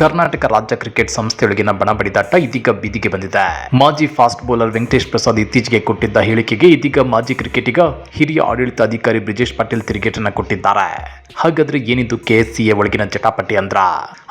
ಕರ್ನಾಟಕ ರಾಜ್ಯ ಕ್ರಿಕೆಟ್ ಸಂಸ್ಥೆಯೊಳಗಿನ ಬಣಬಡಿದಾಟ ಇದೀಗ ಬೀದಿಗೆ ಬಂದಿದೆ. ಮಾಜಿ ಫಾಸ್ಟ್ ಬೌಲರ್ ವೆಂಕಟೇಶ್ ಪ್ರಸಾದ್ ಇತ್ತೀಚೆಗೆ ಕೊಟ್ಟಿದ್ದ ಹೇಳಿಕೆಗೆ ಇದೀಗ ಮಾಜಿ ಕ್ರಿಕೆಟಿಗ ಹಿರಿಯ ಆಡಳಿತಾಧಿಕಾರಿ ಬ್ರಿಜೇಶ್ ಪಾಟೀಲ್ ತಿರುಗೇಟನ್ನ ಕೊಟ್ಟಿದ್ದಾರೆ. ಹಾಗಾದ್ರೆ ಏನಿದು ಕೆಎಸ್ಸಿಎ ಒಳಗಿನ ಜಟಾಪಟಿ ಅಂದ್ರ?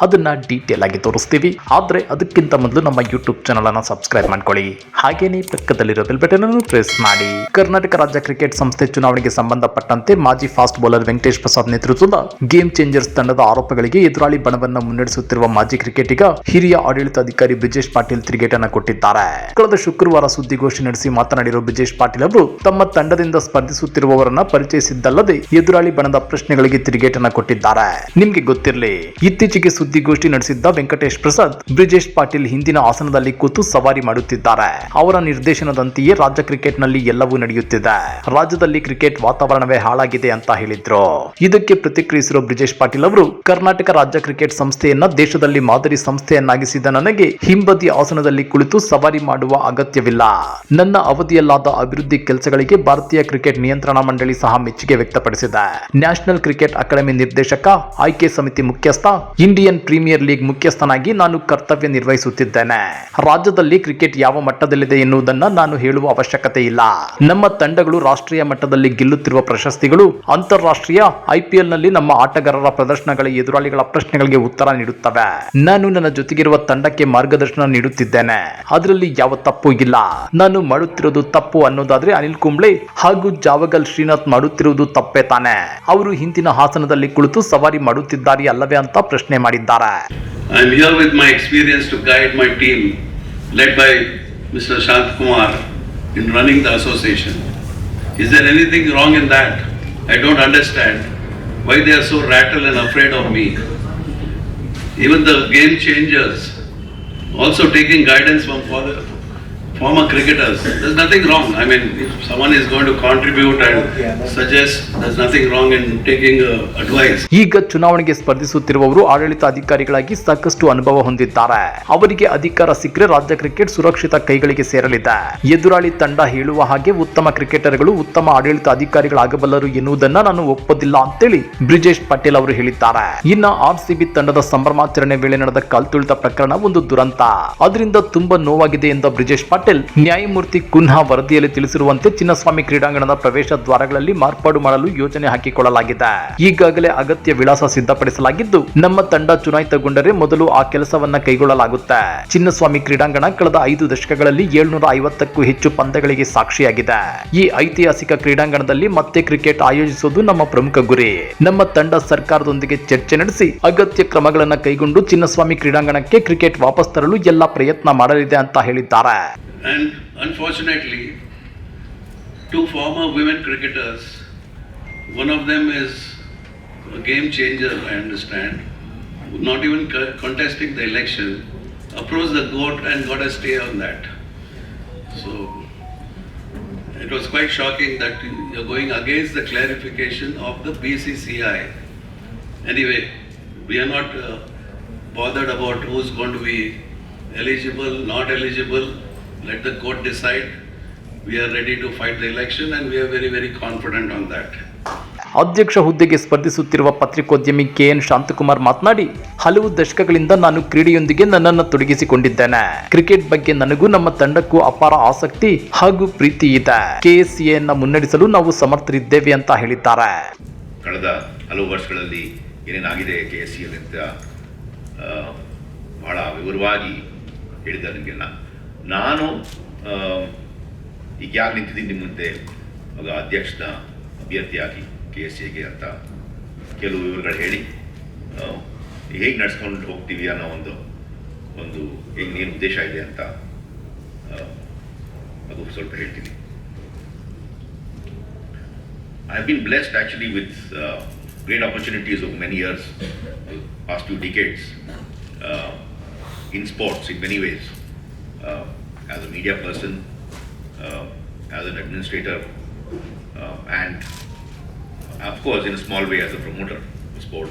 ಅದನ್ನ ಡೀಟೇಲ್ ಆಗಿ ತೋರಿಸ್ತೀವಿ. ಆದ್ರೆ ಅದಕ್ಕಿಂತ ಮೊದಲು ನಮ್ಮ ಯೂಟ್ಯೂಬ್ ಚಾನಲ್ ಅನ್ನ ಸಬ್ಸ್ಕ್ರೈಬ್ ಮಾಡ್ಕೊಳ್ಳಿ. ಹಾಗೇನೇ ಪಕ್ಕದಲ್ಲಿರೋ ಬೆಲ್ ಬಟನ್ ಅನ್ನು ಪ್ರೆಸ್ ಮಾಡಿ. ಕರ್ನಾಟಕ ರಾಜ್ಯ ಕ್ರಿಕೆಟ್ ಸಂಸ್ಥೆ ಚುನಾವಣೆಗೆ ಸಂಬಂಧಪಟ್ಟಂತೆ ಮಾಜಿ ಫಾಸ್ಟ್ ಬೌಲರ್ ವೆಂಕಟೇಶ್ ಪ್ರಸಾದ್ ನೇತೃತ್ವದ ಗೇಮ್ ಚೇಂಜರ್ಸ್ ತಂಡದ ಆರೋಪಗಳಿಗೆ ಎದುರಾಳಿ ಬಣವನ್ನ ಮುನ್ನಡೆಸುತ್ತಿರುವ ಮಾಜಿ ಕ್ರಿಕೆಟಿಗ ಹಿರಿಯ ಆಡಳಿತಾಧಿಕಾರಿ ಬ್ರಿಜೇಶ್ ಪಾಟೀಲ್ ತಿರುಗೇಟನ್ನ ಕೊಟ್ಟಿದ್ದಾರೆ. ಕಳೆದ ಶುಕ್ರವಾರ ಸುದ್ದಿಗೋಷ್ಠಿ ನಡೆಸಿ ಮಾತನಾಡಿರುವ ಬ್ರಿಜೇಶ್ ಪಾಟೀಲ್ ಅವರು, ತಮ್ಮ ತಂಡದಿಂದ ಸ್ಪರ್ಧಿಸುತ್ತಿರುವವರನ್ನ ಪರಿಚಯಿಸಿದ್ದಲ್ಲದೆ ಎದುರಾಳಿ ಬಣದ ಪ್ರಶ್ನೆಗಳಿಗೆ ತಿರುಗೇಟನ್ನ ಕೊಟ್ಟಿದ್ದಾರೆ. ನಿಮ್ಗೆ ಗೊತ್ತಿರಲಿ, ಇತ್ತೀಚೆಗೆ ಸುದ್ದಿಗೋಷ್ಠಿ ನಡೆಸಿದ್ದ ವೆಂಕಟೇಶ್ ಪ್ರಸಾದ್, ಬ್ರಿಜೇಶ್ ಪಾಟೀಲ್ ಹಿಂದಿನ ಆಸನದಲ್ಲಿ ಕೂತು ಸವಾರಿ ಮಾಡುತ್ತಿದ್ದಾರೆ. ಅವರ ನಿರ್ದೇಶನದಂತೆಯೇ ರಾಜ್ಯ ಕ್ರಿಕೆಟ್ನಲ್ಲಿ ಎಲ್ಲವೂ ನಡೆಯುತ್ತಿದೆ. ರಾಜ್ಯದಲ್ಲಿ ಕ್ರಿಕೆಟ್ ವಾತಾವರಣವೇ ಹಾಳಾಗಿದೆ ಅಂತ ಹೇಳಿದ್ರು. ಇದಕ್ಕೆ ಪ್ರತಿಕ್ರಿಯಿಸಿರುವ ಬ್ರಿಜೇಶ್ ಪಾಟೀಲ್ ಅವರು, ಕರ್ನಾಟಕ ರಾಜ್ಯ ಕ್ರಿಕೆಟ್ ಸಂಸ್ಥೆಯನ್ನ ದೇಶದಲ್ಲಿ ಮಾದರಿ ಸಂಸ್ಥೆಯನ್ನಾಗಿಸಿದ ನನಗೆ ಹಿಂಬದಿ ಆಸನದಲ್ಲಿ ಕುಳಿತು ಸವಾರಿ ಮಾಡುವ ಅಗತ್ಯವಿಲ್ಲ. ನನ್ನ ಅವಧಿಯಲ್ಲಾದ ಅಭಿವೃದ್ಧಿ ಕೆಲಸಗಳಿಗೆ ಭಾರತೀಯ ಕ್ರಿಕೆಟ್ ನಿಯಂತ್ರಣ ಮಂಡಳಿ ಸಹ ಮೆಚ್ಚುಗೆ ವ್ಯಕ್ತಪಡಿಸಿದೆ. ನ್ಯಾಷನಲ್ ಕ್ರಿಕೆಟ್ ಅಕಾಡೆಮಿ ನಿರ್ದೇಶಕ, ಆಯ್ಕೆ ಸಮಿತಿ ಮುಖ್ಯಸ್ಥ, ಇಂಡಿಯನ್ ಪ್ರೀಮಿಯರ್ ಲೀಗ್ ಮುಖ್ಯಸ್ಥನಾಗಿ ನಾನು ಕರ್ತವ್ಯ ನಿರ್ವಹಿಸುತ್ತಿದ್ದೇನೆ. ರಾಜ್ಯದಲ್ಲಿ ಕ್ರಿಕೆಟ್ ಯಾವ ಮಟ್ಟದಲ್ಲಿದೆ ಎನ್ನುವುದನ್ನ ನಾನು ಹೇಳುವ ಅವಶ್ಯಕತೆ ಇಲ್ಲ. ನಮ್ಮ ತಂಡಗಳು ರಾಷ್ಟ್ರೀಯ ಮಟ್ಟದಲ್ಲಿ ಗೆಲ್ಲುತ್ತಿರುವ ಪ್ರಶಸ್ತಿಗಳು ಅಂತಾರಾಷ್ಟ್ರೀಯ ಐಪಿಎಲ್ನಲ್ಲಿ ನಮ್ಮ ಆಟಗಾರರ ಪ್ರದರ್ಶನಗಳ ಎದುರಾಳಿಗಳ ಪ್ರಶ್ನೆಗಳಿಗೆ ಉತ್ತರ ನೀಡುತ್ತವೆ. ನಾನು ನನ್ನ ಜೊತೆಗಿರುವ ತಂಡಕ್ಕೆ ಮಾರ್ಗದರ್ಶನ ನೀಡುತ್ತಿದ್ದೇನೆ ಅದರಲ್ಲಿ ಯಾವ ತಪ್ಪು ಇಲ್ಲ ನಾನು ಮಾಡುತ್ತಿರೋದು ತಪ್ಪು ಅನ್ನೋದಾದ್ರೆ ಅನಿಲ್ ಕುಂಬ್ಳೆ ಹಾಗೂ ಜಾವಗಲ್ ಶ್ರೀನಾಥ್ ಮಾಡುತ್ತಿರುವುದು ತಪ್ಪೇ ತಾನೆ ಅವರು ಹಿಂದಿನ ಹಾಸನದಲ್ಲಿ ಕುಳಿತು ಸವಾರಿ ಮಾಡುತ್ತಿದ್ದಾರೆ ಅಲ್ಲವೇ ಅಂತ ಪ್ರಶ್ನೆ ಮಾಡಿದ್ದಾರೆ I am here with my experience to in running the association. Is there anything wrong in that? I don't understand why they are so rattled and afraid of me. Even the game changers, also taking guidance from father, former cricketers. There's nothing wrong. I mean, if someone is going to contribute and suggest, there's nothing wrong in taking uh, advice. ಈಗ ಚುನಾವಣೆಗೆ ಸ್ಪರ್ಧಿಸುತ್ತಿರುವವರು ಆಡಳಿತ ಅಧಿಕಾರಿಗಳಾಗಿ ಸಾಕಷ್ಟು ಅನುಭವ ಹೊಂದಿದ್ದಾರೆ ಅವರಿಗೆ ಅಧಿಕಾರ ಸಿಕ್ಕರೆ ರಾಜ್ಯ ಕ್ರಿಕೆಟ್ ಸುರಕ್ಷಿತ ಕೈಗಳಿಗೆ ಸೇರಲಿದೆ ಎದುರಾಳಿ ತಂಡ ಹೇಳುವ ಹಾಗೆ ಉತ್ತಮ ಕ್ರಿಕೆಟರ್ಗಳು ಉತ್ತಮ ಆಡಳಿತ ಅಧಿಕಾರಿಗಳಾಗಬಲ್ಲರು ಎನ್ನುವುದನ್ನ ನಾನು ಒಪ್ಪೋದಿಲ್ಲ ಅಂತೇಳಿ ಬ್ರಿಜೇಶ್ ಪಟೇಲ್ ಅವರು ಹೇಳಿದ್ದಾರೆ ಇನ್ನ ಆರ್ ಸಿಬಿ ತಂಡದ ಸಂಭ್ರಮಾಚರಣೆ ವೇಳೆ ನಡೆದ ಕಾಲ್ತುಳಿತ ಪ್ರಕರಣ ಒಂದು ದುರಂತ ಅದರಿಂದ ತುಂಬಾ ನೋವಾಗಿದೆ ಎಂದ ಬ್ರಿಜೇಶ್ ಪಾಟೀಲ್ ನ್ಯಾಯಮೂರ್ತಿ ಕುನ್ಹಾ ವರದಿಯಲ್ಲಿ ತಿಳಿಸಿರುವಂತೆ ಚಿನ್ನಸ್ವಾಮಿ ಕ್ರೀಡಾಂಗಣದ ಪ್ರವೇಶ ದ್ವಾರಗಳಲ್ಲಿ ಮಾರ್ಪಾಡು ಮಾಡಲು ಯೋಜನೆ ಹಾಕಿಕೊಳ್ಳಲಾಗಿದೆ. ಈಗಾಗಲೇ ಅಗತ್ಯ ವಿಳಾಸ ಸಿದ್ಧಪಡಿಸಲಾಗಿದ್ದು, ನಮ್ಮ ತಂಡ ಚುನಾಯಿತಗೊಂಡರೆ ಮೊದಲು ಆ ಕೆಲಸವನ್ನ ಕೈಗೊಳ್ಳಲಾಗುತ್ತೆ. ಚಿನ್ನಸ್ವಾಮಿ ಕ್ರೀಡಾಂಗಣ ಕಳೆದ ಐದು ದಶಕಗಳಲ್ಲಿ ಏಳ್ನೂರ ಐವತ್ತಕ್ಕೂ ಹೆಚ್ಚು ಪಂದ್ಯಗಳಿಗೆ ಸಾಕ್ಷಿಯಾಗಿದೆ. ಈ ಐತಿಹಾಸಿಕ ಕ್ರೀಡಾಂಗಣದಲ್ಲಿ ಮತ್ತೆ ಕ್ರಿಕೆಟ್ ಆಯೋಜಿಸುವುದು ನಮ್ಮ ಪ್ರಮುಖ ಗುರಿ. ನಮ್ಮ ತಂಡ ಸರ್ಕಾರದೊಂದಿಗೆ ಚರ್ಚೆ ನಡೆಸಿ, ಅಗತ್ಯ ಕ್ರಮಗಳನ್ನು ಕೈಗೊಂಡು ಚಿನ್ನಸ್ವಾಮಿ ಕ್ರೀಡಾಂಗಣಕ್ಕೆ ಕ್ರಿಕೆಟ್ ವಾಪಸ್ ತರಲು ಎಲ್ಲ ಪ್ರಯತ್ನ ಮಾಡಲಿದೆ ಅಂತ ಹೇಳಿದ್ದಾರೆ. And unfortunately, two former women cricketers, one of them is a game changer, I understand, not even contesting the election, approached the court and got a stay on that. So it was quite shocking that you're going against the clarification of the BCCI. Anyway, we are not uh, bothered about who's going to be eligible, not eligible. Let the court decide. We are ready to fight the election and we are very, very confident on that. ಅಧ್ಯಕ್ಷ ಹುದ್ದೆಗೆ ಸ್ಪರ್ಧಿಸುತ್ತಿರುವ ಪತ್ರಿಕೋದ್ಯಮಿ K N Shanthakumar ಮಾತನಾಡಿ ಹಲವು ದಶಕಗಳಿಂದ ನಾನು ಕ್ರೀಡೆಯೊಂದಿಗೆ ನನ್ನನ್ನು ತೊಡಗಿಸಿಕೊಂಡಿದ್ದೇನೆ cricket ಬಗ್ಗೆ ನನಗೂ ನಮ್ಮ ತಂಡಕ್ಕೂ ಅಪಾರ ಆಸಕ್ತಿ ಹಾಗೂ ಪ್ರೀತಿ ಇದೆ ಕೆಎಸ್ಸಿಎನ್ನ ಮುನ್ನಡೆಸಲು ನಾವು ಸಮರ್ಥರಿದ್ದೇವೆ ಅಂತ ಹೇಳಿದ್ದಾರೆ ಕಳೆದ ಹಲವು ವರ್ಷಗಳಲ್ಲಿ ಏನೇನಾಗಿದೆ ಕೆ ಎಸ್ ಸಿ ಅಂತ ಬಹಳ ವಿವರವಾಗಿ ಹೇಳಿದ್ದಾರೆ ನಿಮಗೆಲ್ಲ ನಾನು ಈಗಾಗಲೇ ನಿಂತಿದ್ದೀನಿ ನಿಮ್ಮ ಮುಂದೆ? ಅದು ಅಧ್ಯಕ್ಷನ ಅಭ್ಯರ್ಥಿಯಾಗಿ ಕೆ ಎಸ್ ಎಗೆ ಅಂತ ಕೆಲವು ವಿವರಗಳು ಹೇಳಿ. ಹೇಗೆ ನಡೆಸ್ಕೊಂಡು ಹೋಗ್ತೀವಿ ಅನ್ನೋ ಒಂದು ಒಂದು ಹೇಗೆ ಏನು ಉದ್ದೇಶ ಇದೆ ಅಂತ ಅದು ಸ್ವಲ್ಪ ಹೇಳ್ತೀನಿ. I have been blessed actually with great opportunities of many years past two decades in sports in many ways Uh, as a media person, uh, as an administrator, uh, and of course, in a small way, as a promoter of sport.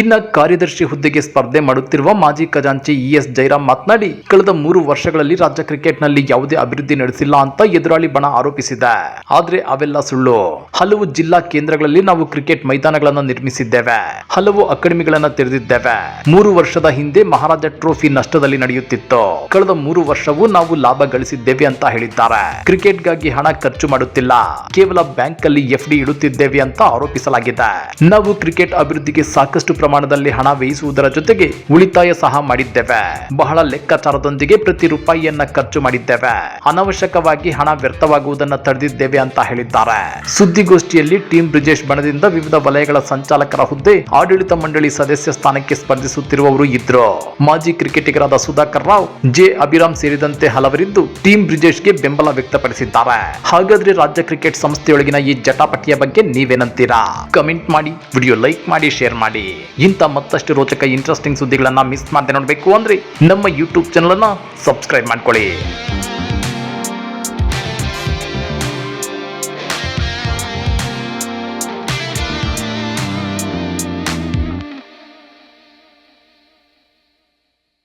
ಇನ್ನ ಕಾರ್ಯದರ್ಶಿ ಹುದ್ದೆಗೆ ಸ್ಪರ್ಧೆ ಮಾಡುತ್ತಿರುವ ಮಾಜಿ ಖಜಾಂಚಿ E S Jairam ಮಾತನಾಡಿ, ಕಳೆದ ಮೂರು ವರ್ಷಗಳಲ್ಲಿ ರಾಜ್ಯ ಕ್ರಿಕೆಟ್ನಲ್ಲಿ ಯಾವುದೇ ಅಭಿವೃದ್ಧಿ ನಡೆಸಿಲ್ಲ ಅಂತ ಎದುರಾಳಿ ಬಣ ಆರೋಪಿಸಿದೆ. ಆದ್ರೆ ಅವೆಲ್ಲ ಸುಳ್ಳು. ಹಲವು ಜಿಲ್ಲಾ ಕೇಂದ್ರಗಳಲ್ಲಿ ನಾವು ಕ್ರಿಕೆಟ್ ಮೈದಾನಗಳನ್ನು ನಿರ್ಮಿಸಿದ್ದೇವೆ. ಹಲವು ಅಕಾಡೆಮಿಗಳನ್ನ ತೆರೆದಿದ್ದೇವೆ. ಮೂರು ವರ್ಷದ ಹಿಂದೆ ಮಹಾರಾಜ ಟ್ರೋಫಿ ನಷ್ಟದಲ್ಲಿ ನಡೆಯುತ್ತಿತ್ತು. ಕಳೆದ ಮೂರು ವರ್ಷವೂ ನಾವು ಲಾಭ ಗಳಿಸಿದ್ದೇವೆ ಅಂತ ಹೇಳಿದ್ದಾರೆ. ಕ್ರಿಕೆಟ್ಗಾಗಿ ಹಣ ಖರ್ಚು ಮಾಡುತ್ತಿಲ್ಲ. ಕೇವಲ ಬ್ಯಾಂಕ್ ಅಲ್ಲಿ ಎಫ್ ಡಿ ಇಡುತ್ತಿದ್ದೇವೆ ಅಂತ ಆರೋಪಿಸಲಾಗಿದೆ. ನಾವು ಕ್ರಿಕೆಟ್ ಅಭಿವೃದ್ಧಿಗೆ ಸಾಕಷ್ಟು ಪ್ರಮಾಣದಲ್ಲಿ ಹಣ ವ್ಯಯಿಸುವುದರ ಜೊತೆಗೆ ಉಳಿತಾಯ ಸಹ ಮಾಡಿದ್ದೇವೆ. ಬಹಳ ಲೆಕ್ಕಾಚಾರದೊಂದಿಗೆ ಪ್ರತಿ ರೂಪಾಯಿಯನ್ನ ಖರ್ಚು ಮಾಡಿದ್ದೇವೆ. ಅನವಶ್ಯಕವಾಗಿ ಹಣ ವ್ಯರ್ಥವಾಗುವುದನ್ನು ತಡೆದಿದ್ದೇವೆ ಅಂತ ಹೇಳಿದ್ದಾರೆ. ಸುದ್ದಿಗೋಷ್ಠಿಯಲ್ಲಿ ಟೀಮ್ ಬ್ರಿಜೇಶ್ ಬಣದಿಂದ ವಿವಿಧ ವಲಯಗಳ ಸಂಚಾಲಕರ ಹುದ್ದೆ ಆಡಳಿತ ಮಂಡಳಿ ಸದಸ್ಯ ಸ್ಥಾನಕ್ಕೆ ಸ್ಪರ್ಧಿಸುತ್ತಿರುವವರು ಇದ್ರು. ಮಾಜಿ ಕ್ರಿಕೆಟಿಗರಾದ ಸುಧಾಕರ್ ರಾವ್, ಜೆ ಅಭಿರಾಮ್ ಸೇರಿದಂತೆ ಹಲವರಿದ್ದು ಟೀಮ್ ಬ್ರಿಜೇಶ್ಗೆ ಬೆಂಬಲ ವ್ಯಕ್ತಪಡಿಸಿದ್ದಾರೆ. ಹಾಗಾದ್ರೆ ರಾಜ್ಯ ಕ್ರಿಕೆಟ್ ಸಂಸ್ಥೆಯೊಳಗಿನ ಈ ಜಟಾಪಟಿಯ ಬಗ್ಗೆ ನೀವೇನಂತೀರಾ? ಕಮೆಂಟ್ ಮಾಡಿ, ವಿಡಿಯೋ ಲೈಕ್ ಮಾಡಿ, ಶೇರ್ ಮಾಡಿ. ಇಂಥ ಮತ್ತಷ್ಟು ರೋಚಕ ಇಂಟ್ರೆಸ್ಟಿಂಗ್ ಸುದ್ದಿಗಳನ್ನು ಮಿಸ್ ಮಾಡದೆ ನೋಡಬೇಕು ಅಂದ್ರೆ ನಮ್ಮ ಯೂಟ್ಯೂಬ್ ಚಾನಲನ್ನು ಸಬ್ಸ್ಕ್ರೈಬ್ ಮಾಡ್ಕೊಳ್ಳಿ.